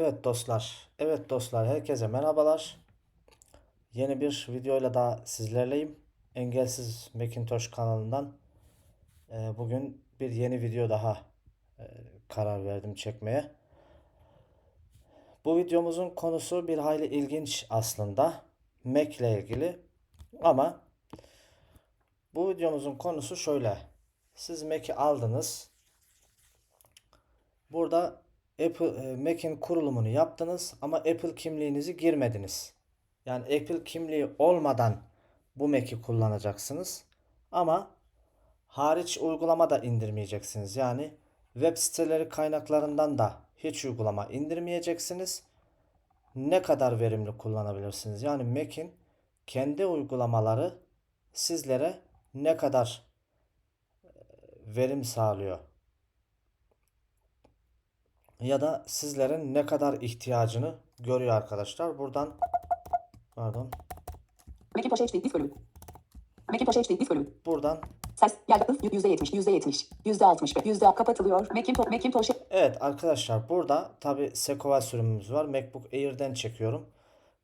Evet dostlar, evet dostlar, herkese merhabalar. Yeni bir videoyla daha sizlerleyim. Engelsiz Macintosh kanalından e, bugün bir yeni video daha e, karar verdim çekmeye. Bu videomuzun konusu bir hayli ilginç aslında. Mac ile ilgili. Ama bu videomuzun konusu şöyle. Siz Mac'i aldınız. Burada Apple e, Mac'in kurulumunu yaptınız ama Apple kimliğinizi girmediniz. Yani Apple kimliği olmadan bu Mac'i kullanacaksınız. Ama hariç uygulama da indirmeyeceksiniz. Yani web siteleri kaynaklarından da hiç uygulama indirmeyeceksiniz. Ne kadar verimli kullanabilirsiniz? Yani Mac'in kendi uygulamaları sizlere ne kadar e, verim sağlıyor? Ya da sizlerin ne kadar ihtiyacını görüyor arkadaşlar. Buradan pardon. Macintosh HD disk bölümü. Macintosh HD disk bölümü. Buradan Ses, ıf, %70, %70, %60, %60 kapatılıyor. Macintosh, Macintosh evet arkadaşlar burada tabi Sequoia sürümümüz var. MacBook Air'den çekiyorum.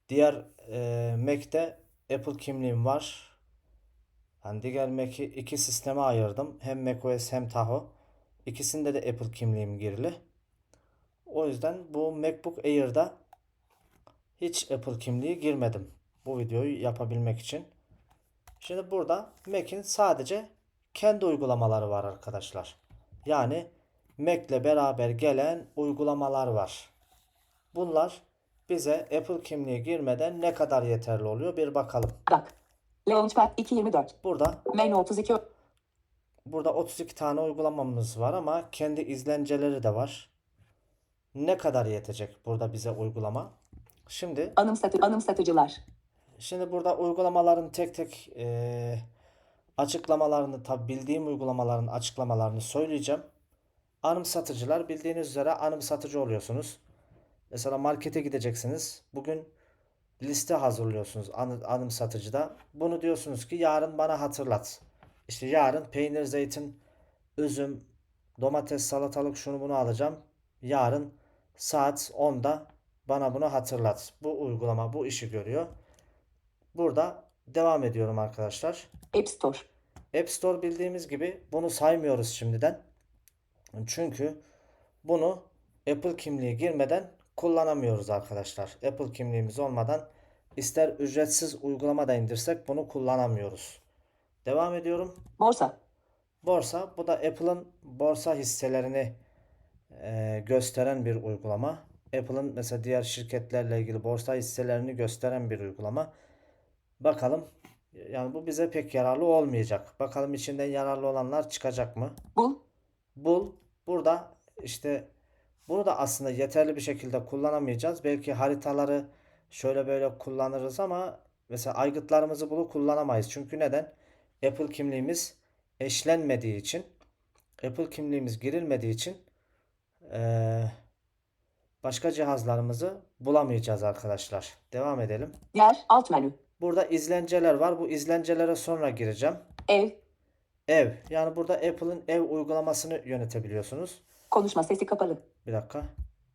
Diğer e, Mac'te Apple kimliğim var. Yani diğer Mac'i iki sisteme ayırdım. Hem macOS hem Tahoe. İkisinde de Apple kimliğim girili. O yüzden bu MacBook Air'da hiç Apple kimliği girmedim. Bu videoyu yapabilmek için. Şimdi burada Mac'in sadece kendi uygulamaları var arkadaşlar. Yani Mac ile beraber gelen uygulamalar var. Bunlar bize Apple kimliği girmeden ne kadar yeterli oluyor bir bakalım. Dock. Launchpad 224. Burada Main 32. burada 32 tane uygulamamız var ama kendi izlenceleri de var. Ne kadar yetecek burada bize uygulama? Şimdi Anımsatı, anımsatıcılar. Şimdi burada uygulamaların tek tek eee, açıklamalarını tabi bildiğim uygulamaların açıklamalarını söyleyeceğim. Anımsatıcılar bildiğiniz üzere anımsatıcı oluyorsunuz. Mesela markete gideceksiniz. Bugün liste hazırlıyorsunuz anı- anımsatıcıda. Bunu diyorsunuz ki yarın bana hatırlat. İşte yarın peynir, zeytin, üzüm, domates, salatalık şunu bunu alacağım. Yarın saat 10'da bana bunu hatırlat. Bu uygulama bu işi görüyor. Burada devam ediyorum arkadaşlar. App Store. App Store bildiğimiz gibi bunu saymıyoruz şimdiden. Çünkü bunu Apple kimliği girmeden kullanamıyoruz arkadaşlar. Apple kimliğimiz olmadan ister ücretsiz uygulama da indirsek bunu kullanamıyoruz. Devam ediyorum. Borsa. Borsa bu da Apple'ın borsa hisselerini e, gösteren bir uygulama. Apple'ın mesela diğer şirketlerle ilgili borsa hisselerini gösteren bir uygulama. Bakalım yani bu bize pek yararlı olmayacak. Bakalım içinden yararlı olanlar çıkacak mı? Bul. Bul burada işte bunu da aslında yeterli bir şekilde kullanamayacağız. Belki haritaları şöyle böyle kullanırız ama mesela aygıtlarımızı bulup kullanamayız. Çünkü neden? Apple kimliğimiz eşlenmediği için Apple kimliğimiz girilmediği için eee, başka cihazlarımızı bulamayacağız arkadaşlar. Devam edelim. Yer, alt menü. Burada izlenceler var. Bu izlencelere sonra gireceğim. Ev. Ev. Yani burada Apple'ın ev uygulamasını yönetebiliyorsunuz. Konuşma sesi kapalı. Bir dakika.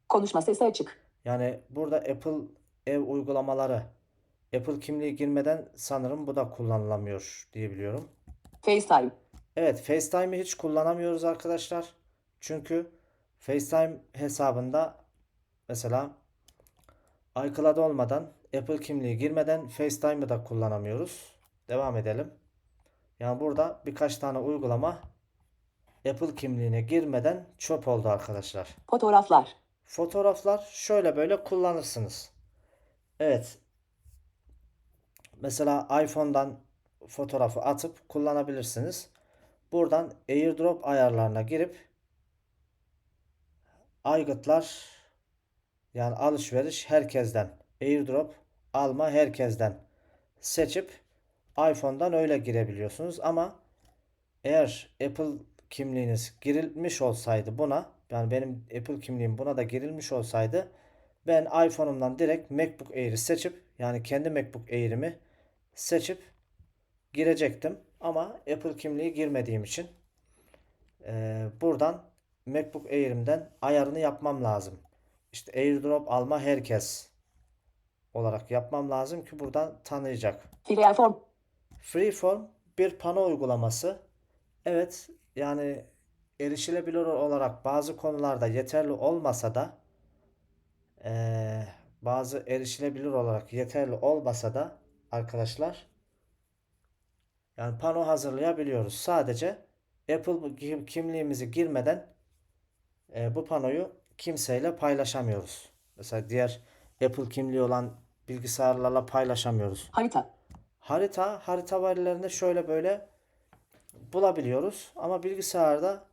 Konuşma sesi açık. Yani burada Apple ev uygulamaları Apple kimliği girmeden sanırım bu da kullanılamıyor diye biliyorum. FaceTime. Evet, FaceTime'ı hiç kullanamıyoruz arkadaşlar. Çünkü FaceTime hesabında mesela iCloud olmadan Apple kimliği girmeden FaceTime'ı da kullanamıyoruz. Devam edelim. Yani burada birkaç tane uygulama Apple kimliğine girmeden çöp oldu arkadaşlar. Fotoğraflar. Fotoğraflar şöyle böyle kullanırsınız. Evet. Mesela iPhone'dan fotoğrafı atıp kullanabilirsiniz. Buradan AirDrop ayarlarına girip aygıtlar yani alışveriş herkesten AirDrop alma herkesten seçip iPhone'dan öyle girebiliyorsunuz ama eğer Apple kimliğiniz girilmiş olsaydı buna yani benim Apple kimliğim buna da girilmiş olsaydı ben iPhone'umdan direkt MacBook Air'i seçip yani kendi MacBook Air'imi seçip girecektim. Ama Apple kimliği girmediğim için eee, buradan MacBook Air'imden ayarını yapmam lazım. işte airdrop alma herkes olarak yapmam lazım ki buradan tanıyacak. Freeform. Freeform bir pano uygulaması. Evet, yani erişilebilir olarak bazı konularda yeterli olmasa da eee, bazı erişilebilir olarak yeterli olmasa da arkadaşlar yani pano hazırlayabiliyoruz. Sadece Apple kim- kimliğimizi girmeden e, bu panoyu kimseyle paylaşamıyoruz. Mesela diğer Apple kimliği olan bilgisayarlarla paylaşamıyoruz. Harita. Harita, harita verilerini şöyle böyle bulabiliyoruz ama bilgisayarda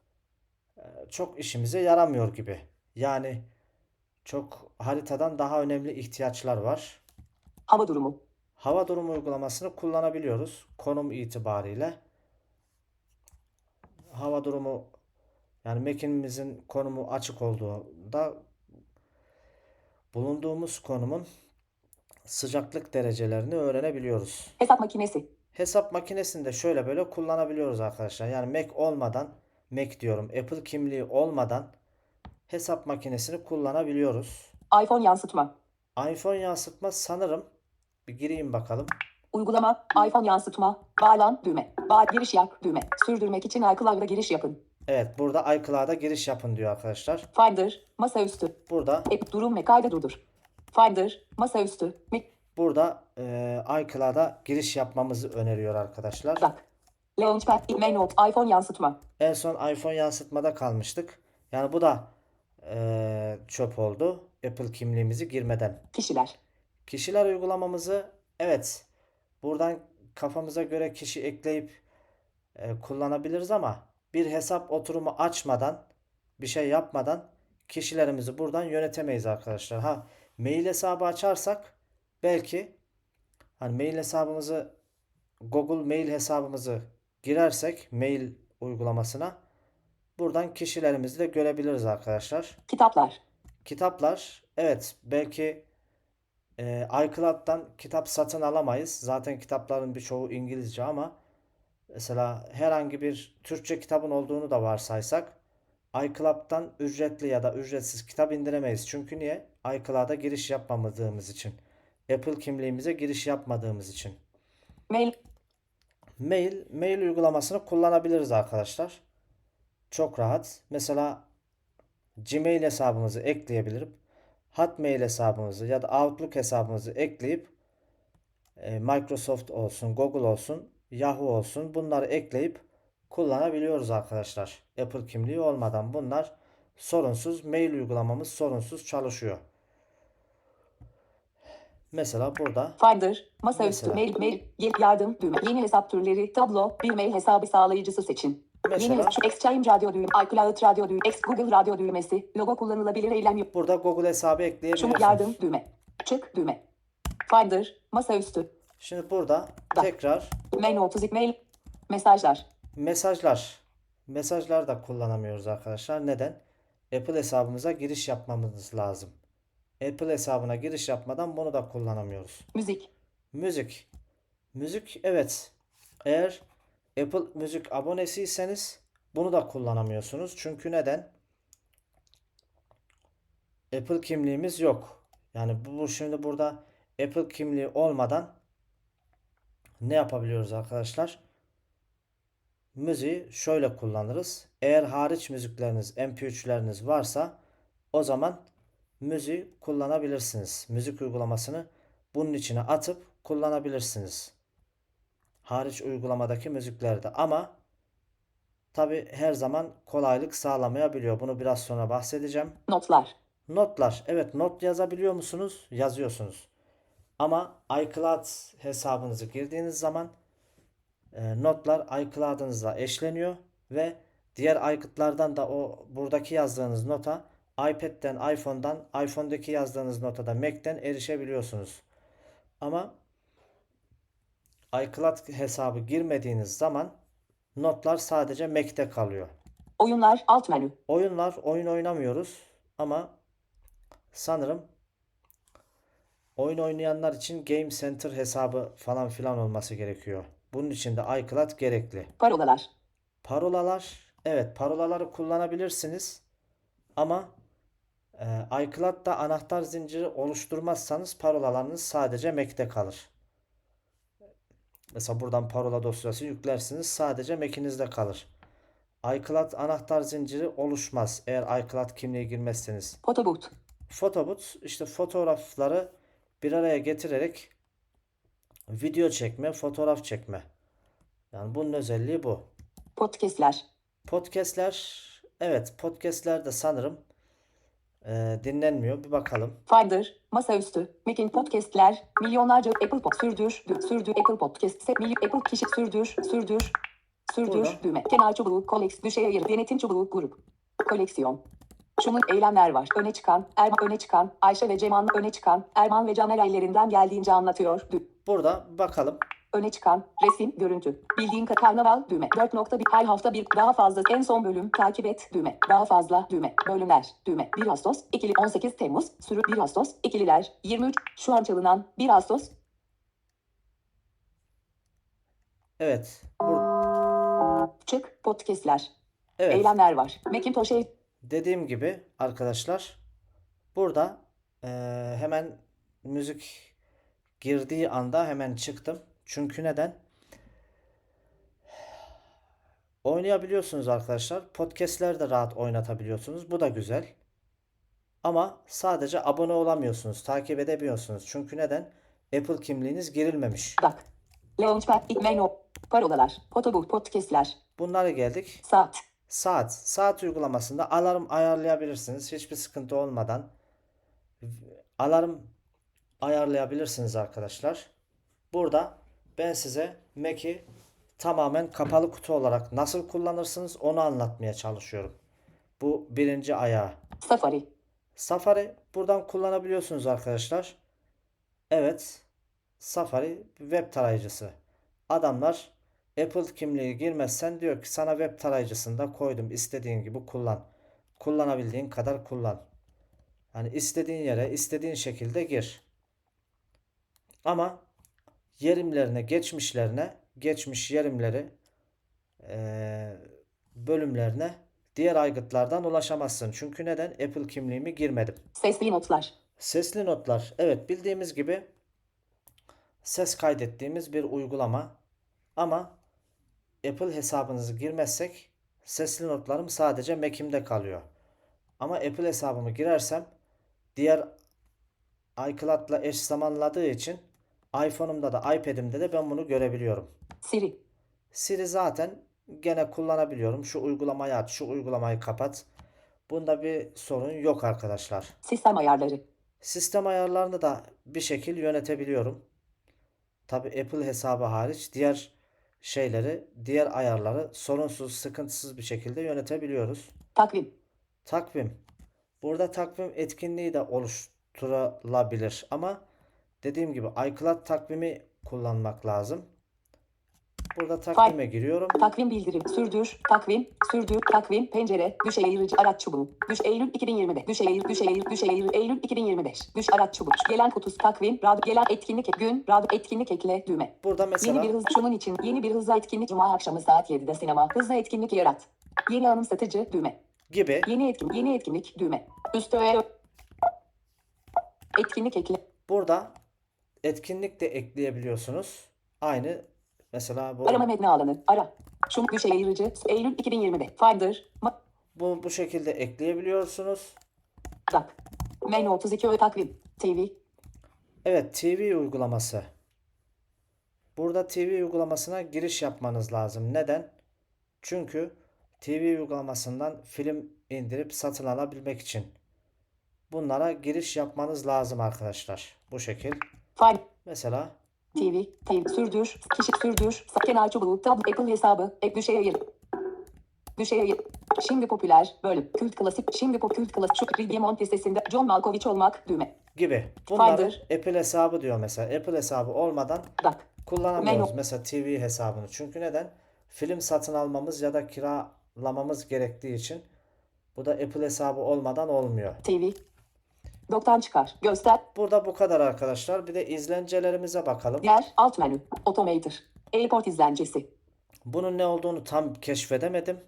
e, çok işimize yaramıyor gibi. Yani çok haritadan daha önemli ihtiyaçlar var. Hava durumu. Hava durumu uygulamasını kullanabiliyoruz konum itibariyle. Hava durumu yani mekanimizin konumu açık olduğunda bulunduğumuz konumun sıcaklık derecelerini öğrenebiliyoruz. Hesap makinesi. Hesap makinesinde şöyle böyle kullanabiliyoruz arkadaşlar. Yani Mac olmadan, Mac diyorum, Apple kimliği olmadan hesap makinesini kullanabiliyoruz. iPhone yansıtma. iPhone yansıtma sanırım bir gireyim bakalım. Uygulama. iPhone yansıtma. Bağlan düğme. Bağ giriş yap düğme. Sürdürmek için iCloud'a giriş yapın. Evet, burada iCloud'a giriş yapın diyor arkadaşlar. Finder. Masaüstü. Burada App durum ve kayda durdur. Finder. Masaüstü. Burada e, iCloud'a giriş yapmamızı öneriyor arkadaşlar. Bak. Launchpad. Mail iPhone yansıtma. En son iPhone yansıtmada kalmıştık. Yani bu da e, çöp oldu. Apple kimliğimizi girmeden. Kişiler. Kişiler uygulamamızı evet buradan kafamıza göre kişi ekleyip e, kullanabiliriz ama bir hesap oturumu açmadan bir şey yapmadan kişilerimizi buradan yönetemeyiz arkadaşlar. Ha mail hesabı açarsak belki hani mail hesabımızı Google mail hesabımızı girersek mail uygulamasına buradan kişilerimizi de görebiliriz arkadaşlar. Kitaplar. Kitaplar, evet belki e, iCloud'dan kitap satın alamayız. Zaten kitapların birçoğu İngilizce ama mesela herhangi bir Türkçe kitabın olduğunu da varsaysak iCloud'dan ücretli ya da ücretsiz kitap indiremeyiz. Çünkü niye? iCloud'a giriş yapmadığımız için. Apple kimliğimize giriş yapmadığımız için. Mail. Mail, mail uygulamasını kullanabiliriz arkadaşlar. Çok rahat. Mesela Gmail hesabımızı ekleyebilirim. Hotmail hesabımızı ya da Outlook hesabımızı ekleyip e, Microsoft olsun, Google olsun, Yahoo olsun bunları ekleyip kullanabiliyoruz arkadaşlar. Apple kimliği olmadan bunlar sorunsuz, mail uygulamamız sorunsuz çalışıyor. Mesela burada Finder. Masaüstü. Mail. Mail. Yardım düğme. Yeni hesap türleri. Tablo. Bir mail hesabı sağlayıcısı seçin. Yeni Mesela- hesap. Exchange radyo düğme. iCloud radyo düğme. X Google radyo düğmesi. Logo kullanılabilir eylem yok. burada Google hesabı Şunu ekleyebiliyorsunuz. yardım düğme. Çık düğme. Finder. Masaüstü. Şimdi burada tekrar Mail 30 mail. Mesajlar. Mesajlar. Mesajlar da kullanamıyoruz arkadaşlar. Neden? Apple hesabımıza giriş yapmamız lazım. Apple hesabına giriş yapmadan bunu da kullanamıyoruz. Müzik. Müzik. Müzik evet. Eğer Apple Müzik abonesiyseniz bunu da kullanamıyorsunuz. Çünkü neden? Apple kimliğimiz yok. Yani bu şimdi burada Apple kimliği olmadan ne yapabiliyoruz arkadaşlar? Müziği şöyle kullanırız. Eğer hariç müzikleriniz, MP3'leriniz varsa o zaman müziği kullanabilirsiniz. Müzik uygulamasını bunun içine atıp kullanabilirsiniz. Hariç uygulamadaki müziklerde ama tabi her zaman kolaylık sağlamayabiliyor. Bunu biraz sonra bahsedeceğim. Notlar. Notlar. Evet not yazabiliyor musunuz? Yazıyorsunuz. Ama iCloud hesabınızı girdiğiniz zaman e, notlar iCloud'ınızla eşleniyor ve diğer aygıtlardan da o buradaki yazdığınız nota iPad'den, iPhone'dan, iPhone'daki yazdığınız nota da Mac'ten erişebiliyorsunuz. Ama iCloud hesabı girmediğiniz zaman notlar sadece Mac'te kalıyor. Oyunlar. Alt menü. Oyunlar, oyun oynamıyoruz ama sanırım oyun oynayanlar için Game Center hesabı falan filan olması gerekiyor. Bunun için de iCloud gerekli. Ee, iCloud'da anahtar zinciri oluşturmazsanız parolalarınız sadece Mac'te kalır. Mesela buradan parola dosyası yüklersiniz sadece Mac'inizde kalır. iCloud anahtar zinciri oluşmaz eğer iCloud kimliğe girmezseniz. Photobooth. Photobooth işte fotoğrafları bir araya getirerek video çekme, fotoğraf çekme. Yani bunun özelliği bu. Podcast'ler. Podcast'ler, evet podcast'ler de sanırım eee, dinlenmiyor. Bir bakalım. Finder, masaüstü, Mac'in podcast'ler, milyonlarca Apple Pod sürdür, dü- sürdür Apple Podcast, Apple kişi sürdür, sürdür, sürdür, Burada. düğme, kenar çubuğu, koleks, düşey ayır, denetim çubuğu, grup, koleksiyon. Şunun eylemler var. Öne çıkan, Erman öne çıkan, Ayşe ve Ceman öne çıkan, Erman ve Caner ellerinden geldiğince anlatıyor. Dü- Burada bakalım. öne çıkan, resim, görüntü. Bildiğin ka- karnaval, düğme. 4.1 her hafta bir daha fazla en son bölüm takip et, düğme. Daha fazla, düğme. Bölümler, düğme. 1 Ağustos, ikili 18 Temmuz, sürü 1 Ağustos, ikililer, 23, şu an çalınan 1 Ağustos, Evet. Bur- çık, podcastler. evet. Eylemler var. Macintosh ev, Dediğim gibi arkadaşlar burada eee, hemen müzik girdiği anda hemen çıktım. Çünkü neden? Oynayabiliyorsunuz arkadaşlar. Podcast'ler de rahat oynatabiliyorsunuz. Bu da güzel. Ama sadece abone olamıyorsunuz. Takip edemiyorsunuz. Çünkü neden? Apple kimliğiniz girilmemiş. dak. Launchpad, Menü, parolalar, Photobooth, podcastler, Bunlara geldik. saat, Saat. Saat uygulamasında alarm ayarlayabilirsiniz. Hiçbir sıkıntı olmadan. Alarm ayarlayabilirsiniz arkadaşlar. Burada ben size Mac'i tamamen kapalı kutu olarak nasıl kullanırsınız onu anlatmaya çalışıyorum. Bu birinci ayağı. Safari, Safari buradan kullanabiliyorsunuz arkadaşlar. Evet. Safari web tarayıcısı. Adamlar Apple kimliği girmezsen diyor ki sana web tarayıcısında koydum. istediğin gibi kullan. Kullanabildiğin kadar kullan. Hani istediğin yere istediğin şekilde gir. Ama yerimlerine, geçmişlerine, geçmiş yerimleri bölümlerine diğer aygıtlardan ulaşamazsın. Çünkü neden? Apple kimliğimi girmedim. sesli notlar, Sesli notlar. Evet bildiğimiz gibi ses kaydettiğimiz bir uygulama. Ama Apple hesabınızı girmezsek sesli notlarım sadece Mac'imde kalıyor. Ama Apple hesabımı girersem diğer iCloud'la eş zamanladığı için iPhone'umda da iPad'imde de ben bunu görebiliyorum. Siri, Siri zaten gene kullanabiliyorum. Şu uygulamayı aç, şu uygulamayı kapat. Bunda bir sorun yok arkadaşlar. sistem ayarları, Sistem ayarlarını da bir şekil yönetebiliyorum. Tabi Apple hesabı hariç diğer şeyleri, diğer ayarları sorunsuz, sıkıntısız bir şekilde yönetebiliyoruz. takvim, Takvim. Burada takvim etkinliği de oluşturulabilir ama dediğim gibi iCloud takvimi kullanmak lazım. Burada takvime giriyorum. takvim bildirim, sürdür, takvim, sürdür, takvim, pencere, düş eğrici, araç çubuğu, düş Eylül 2025, düş Eylül, düş Eylül, düş Eylül, Eylül 2025, düş araç çubuğu, gelen kutusu, takvim, radyo, gelen etkinlik, gün, radyo, etkinlik ekle, düğme. Burada Yeni mesela bir hız, şunun için yeni bir hızlı etkinlik, cuma akşamı saat 7'de sinema, hızlı etkinlik yarat. Yeni anımsatıcı, düğme. gibi. Yeni etkin, yeni etkinlik, düğme. Üstü ve etkinlik ekle, burada etkinlik de ekleyebiliyorsunuz. Aynı mesela bu arama metni alanı, ara. Şun, düş eğrici, Eylül 2025, Finder, ma- bu bu şekilde ekleyebiliyorsunuz. dak. Menü 32 ö takvim, TV, Evet, TV uygulaması. Burada TV uygulamasına giriş yapmanız lazım. Neden? Çünkü TV uygulamasından film indirip satın alabilmek için. Bunlara giriş yapmanız lazım arkadaşlar. Bu şekil. File, Mesela TV, TV, sürdür, kişi sürdür, kenar çubuğu, tab, Apple hesabı, ek düşey ayır. Düşey ayır. Şimdi popüler, bölüm, kült klasik, şimdi pop kült klasik, şu Ridiamont listesinde John Malkovich olmak, düğme, gibi. Bunları Finder. Apple hesabı diyor mesela. Apple hesabı olmadan dak. kullanamıyoruz Menü. mesela TV hesabını. Çünkü neden? Film satın almamız ya da kiralamamız gerektiği için bu da Apple hesabı olmadan olmuyor. TV. Doktan çıkar, göster, Burada bu kadar arkadaşlar. Bir de izlencelerimize bakalım. yer, alt menü, automator, airport izlencesi, Bunun ne olduğunu tam keşfedemedim.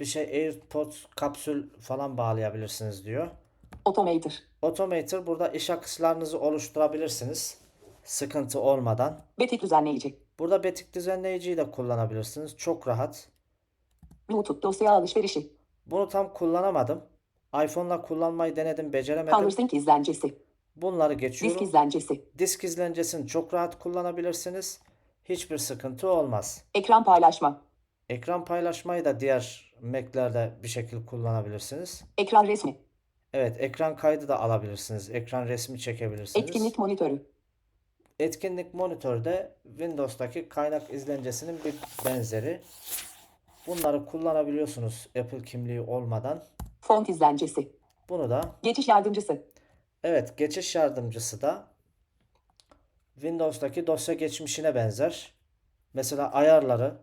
Bir şey AirPods kapsül falan bağlayabilirsiniz diyor. Automator. Automator burada iş akışlarınızı oluşturabilirsiniz. Sıkıntı olmadan. Betik düzenleyici. Burada betik düzenleyiciyi de kullanabilirsiniz. Çok rahat. Bluetooth dosya alışverişi. Bunu tam kullanamadım. iPhone'la kullanmayı denedim, beceremedim. PowerSync izlencesi. Bunları Disk geçiyorum. izlencesi. Disk izlencesini çok rahat kullanabilirsiniz. Hiçbir sıkıntı olmaz. Ekran paylaşma. Ekran paylaşmayı da diğer Mac'lerde bir şekilde kullanabilirsiniz. Ekran resmi. Evet, ekran kaydı da alabilirsiniz. Ekran resmi çekebilirsiniz. Etkinlik monitörü. Etkinlik monitörü de Windows'taki kaynak izlencesinin bir benzeri. Bunları kullanabiliyorsunuz Apple kimliği olmadan. Font izlencesi. Bunu da Geçiş yardımcısı. evet geçiş yardımcısı da Windows'taki dosya geçmişine benzer. Mesela ayarları,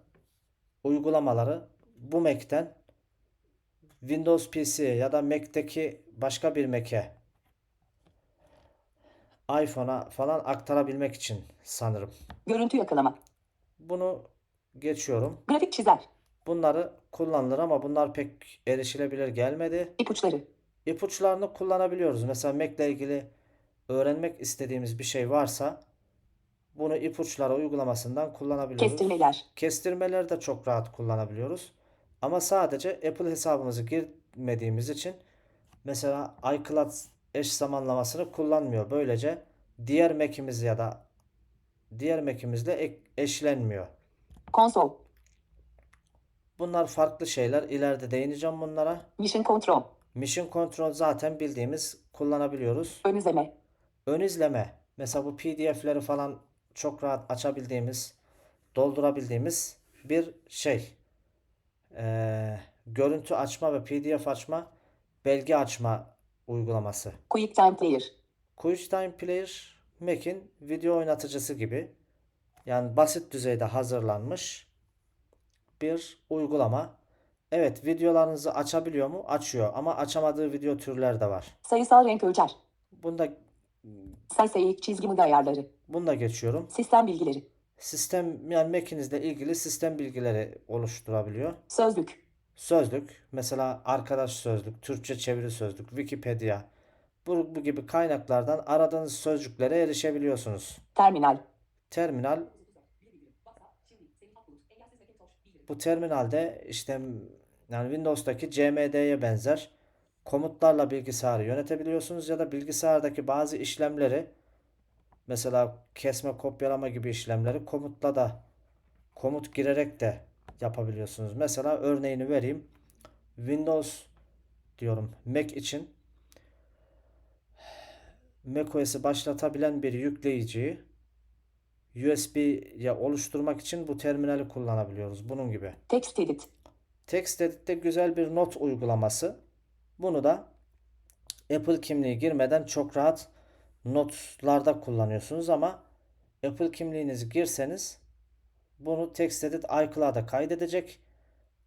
uygulamaları bu Mac'ten Windows PC'ye ya da Mac'teki başka bir Mac'e iPhone'a falan aktarabilmek için sanırım. Görüntü yakalama. Bunu geçiyorum. Grafik çizer. Bunları kullanılır ama bunlar pek erişilebilir gelmedi. İpuçları. İpuçlarını kullanabiliyoruz. Mesela Mac ile ilgili öğrenmek istediğimiz bir şey varsa bunu ipuçları uygulamasından kullanabiliyoruz. Kestirmeler. Kestirmeleri de çok rahat kullanabiliyoruz. Ama sadece Apple hesabımızı girmediğimiz için mesela iCloud eş zamanlamasını kullanmıyor. Böylece diğer Mac'imiz ya da diğer Mac'imizle eşlenmiyor. Konsol. Bunlar farklı şeyler. İleride değineceğim bunlara. Mission Control. Mission Control zaten bildiğimiz kullanabiliyoruz. Ön izleme. Ön izleme. Mesela bu PDF'leri falan çok rahat açabildiğimiz, doldurabildiğimiz bir şey. Ee, görüntü açma ve PDF açma, belge açma uygulaması. QuickTime Player. QuickTime Player, Mac'in video oynatıcısı gibi. Yani basit düzeyde hazırlanmış bir uygulama. Evet, videolarınızı açabiliyor mu? Açıyor ama açamadığı video türler de var. Sayısal renk ölçer. Bunda Say sayı çizgi mide ayarları. bunu da geçiyorum. Sistem bilgileri. Sistem yani Mac'inizle ilgili sistem bilgileri oluşturabiliyor. Sözlük. Sözlük, mesela arkadaş sözlük, Türkçe çeviri sözlük, Wikipedia. Bu, bu gibi kaynaklardan aradığınız sözcüklere erişebiliyorsunuz. Terminal. Terminal bu terminalde işte yani Windows'taki CMD'ye benzer komutlarla bilgisayarı yönetebiliyorsunuz ya da bilgisayardaki bazı işlemleri mesela kesme kopyalama gibi işlemleri komutla da komut girerek de yapabiliyorsunuz. Mesela örneğini vereyim. Windows diyorum Mac için macOS'i başlatabilen bir yükleyiciyi USB'ye oluşturmak için bu terminali kullanabiliyoruz. Bunun gibi. Text edit. Text Edit'te güzel bir not uygulaması. Bunu da Apple kimliği girmeden çok rahat notlarda kullanıyorsunuz ama Apple kimliğinizi girseniz bunu TextEdit iCloud'a kaydedecek.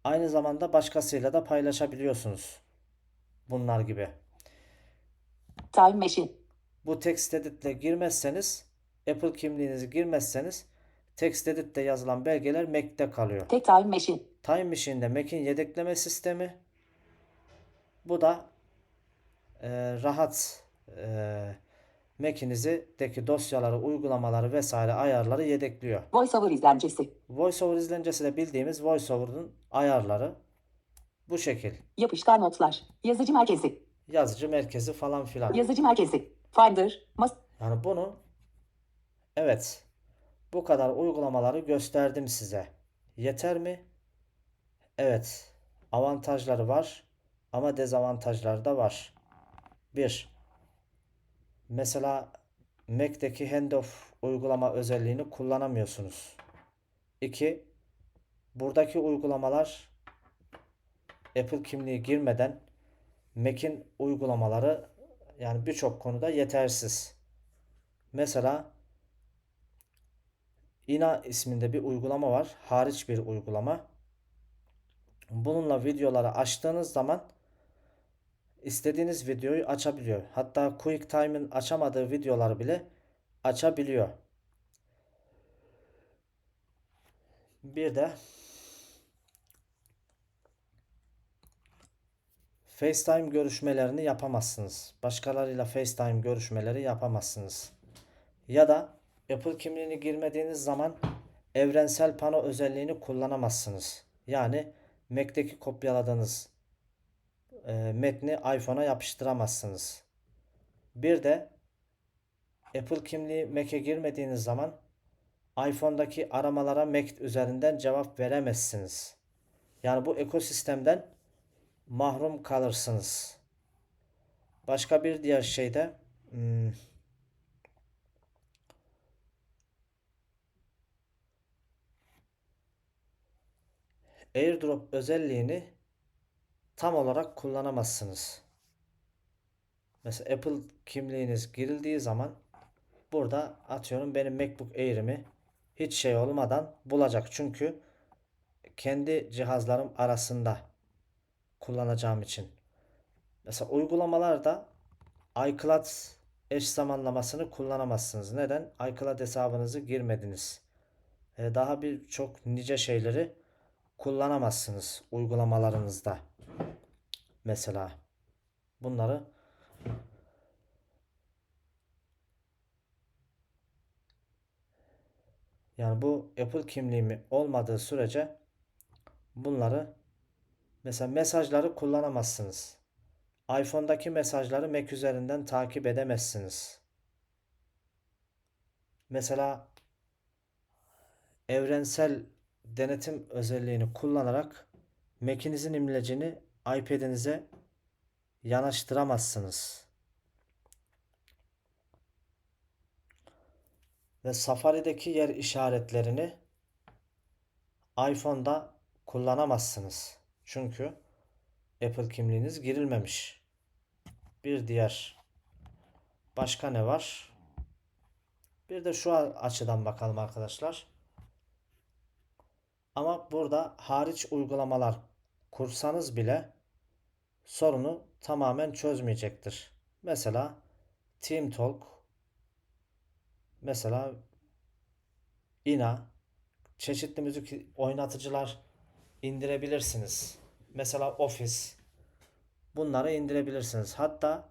Aynı zamanda başkasıyla da paylaşabiliyorsunuz. Bunlar gibi. Time Machine. Bu TextEdit'le girmezseniz Apple kimliğinizi girmezseniz TextEdit'te yazılan belgeler Mac'te kalıyor. Tek Time Machine. Time Machine'de Mac'in yedekleme sistemi. Bu da e, rahat e, Mac'inizdeki dosyaları, uygulamaları vesaire ayarları yedekliyor. VoiceOver izlencesi. VoiceOver izlencesi de bildiğimiz VoiceOver'ın ayarları bu şekil. Yapışkan notlar. Yazıcı merkezi. Yazıcı merkezi falan filan. Yazıcı merkezi. Finder. Mas Yani bunu evet bu kadar uygulamaları gösterdim size. Yeter mi? Evet. Avantajları var ama dezavantajları da var. 1. Mesela Mac'teki handoff uygulama özelliğini kullanamıyorsunuz. 2. Buradaki uygulamalar Apple kimliği girmeden Mac'in uygulamaları yani birçok konuda yetersiz. Mesela Ina isminde bir uygulama var. Hariç bir uygulama. Bununla videoları açtığınız zaman istediğiniz videoyu açabiliyor. Hatta QuickTime'ın açamadığı videoları bile açabiliyor. Bir de FaceTime görüşmelerini yapamazsınız. Başkalarıyla FaceTime görüşmeleri yapamazsınız. Ya da Apple kimliğini girmediğiniz zaman evrensel pano özelliğini kullanamazsınız. Yani Mac'teki kopyaladığınız e, metni iPhone'a yapıştıramazsınız. Bir de Apple kimliği Mac'e girmediğiniz zaman iPhone'daki aramalara Mac üzerinden cevap veremezsiniz. Yani bu ekosistemden mahrum kalırsınız. Başka bir diğer şey de hmm, AirDrop özelliğini tam olarak kullanamazsınız. Mesela Apple kimliğiniz girildiği zaman burada atıyorum benim MacBook Air'imi hiç şey olmadan bulacak. Çünkü kendi cihazlarım arasında kullanacağım için. Mesela uygulamalarda iCloud eş zamanlamasını kullanamazsınız. Neden? iCloud hesabınızı girmediniz. E, Daha birçok nice şeyleri kullanamazsınız uygulamalarınızda. Mesela bunları yani bu Apple kimliğimi olmadığı sürece bunları mesela mesajları kullanamazsınız. iPhone'daki mesajları Mac üzerinden takip edemezsiniz. Mesela evrensel denetim özelliğini kullanarak Mac'inizin imlecini iPad'inize yanaştıramazsınız. Ve Safari'deki yer işaretlerini iPhone'da kullanamazsınız. Çünkü Apple kimliğiniz girilmemiş. Bir diğer başka ne var? Bir de şu açıdan bakalım arkadaşlar. Ama burada hariç uygulamalar kursanız bile sorunu tamamen çözmeyecektir. Mesela TeamTalk, mesela Ina, çeşitli müzik oynatıcılar indirebilirsiniz. Mesela Office, bunları indirebilirsiniz. Hatta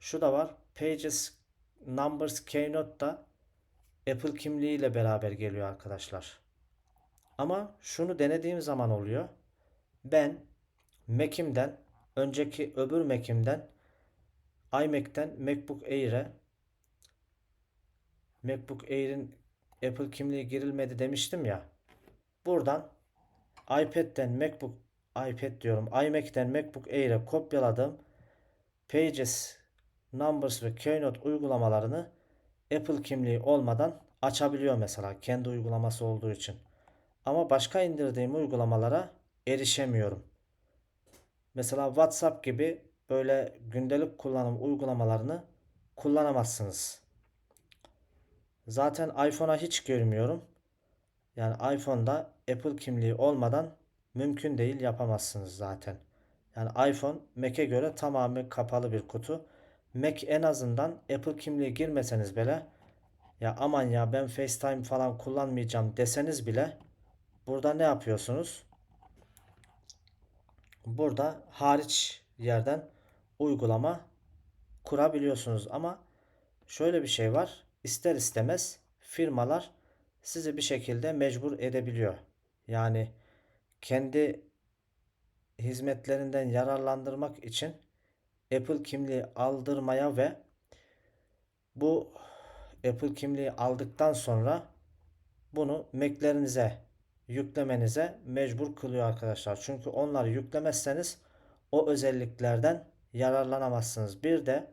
şu da var, Pages, Numbers, Keynote da Apple kimliğiyle beraber geliyor arkadaşlar. Ama şunu denediğim zaman oluyor. Ben Mac'imden önceki öbür Mac'imden iMac'ten MacBook Air'e MacBook Air'in Apple kimliği girilmedi demiştim ya. Buradan iPad'den MacBook iPad diyorum. iMac'ten MacBook Air'e kopyaladığım Pages, Numbers ve Keynote uygulamalarını Apple kimliği olmadan açabiliyor mesela kendi uygulaması olduğu için. Ama başka indirdiğim uygulamalara erişemiyorum. Mesela WhatsApp gibi böyle gündelik kullanım uygulamalarını kullanamazsınız. Zaten iPhone'a hiç görmüyorum. Yani iPhone'da Apple kimliği olmadan mümkün değil yapamazsınız zaten. Yani iPhone Mac'e göre tamamen kapalı bir kutu. Mac en azından Apple kimliği girmeseniz bile ya aman ya ben FaceTime falan kullanmayacağım deseniz bile burada ne yapıyorsunuz? Burada hariç yerden uygulama kurabiliyorsunuz ama şöyle bir şey var. İster istemez firmalar sizi bir şekilde mecbur edebiliyor. Yani kendi hizmetlerinden yararlandırmak için Apple kimliği aldırmaya ve bu Apple kimliği aldıktan sonra bunu Mac'lerinize yüklemenize mecbur kılıyor arkadaşlar. Çünkü onları yüklemezseniz o özelliklerden yararlanamazsınız. Bir de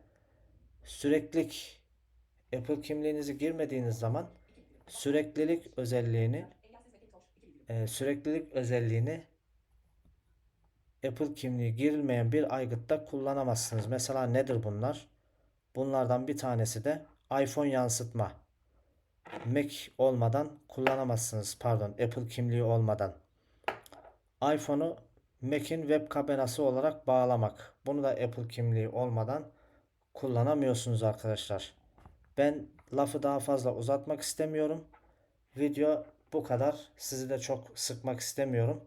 süreklilik Apple kimliğinizi girmediğiniz zaman süreklilik özelliğini e, süreklilik özelliğini Apple kimliği girilmeyen bir aygıtta kullanamazsınız. Mesela nedir bunlar? Bunlardan bir tanesi de iPhone yansıtma. Mac olmadan kullanamazsınız. Pardon, Apple kimliği olmadan. iPhone'u Mac'in web kamerası olarak bağlamak. Bunu da Apple kimliği olmadan kullanamıyorsunuz arkadaşlar. Ben lafı daha fazla uzatmak istemiyorum. Video bu kadar. Sizi de çok sıkmak istemiyorum.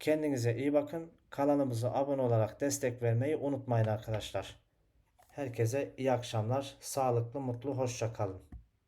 Kendinize iyi bakın. Kanalımıza abone olarak destek vermeyi unutmayın arkadaşlar. Herkese iyi akşamlar. Sağlıklı, mutlu, hoşça kalın.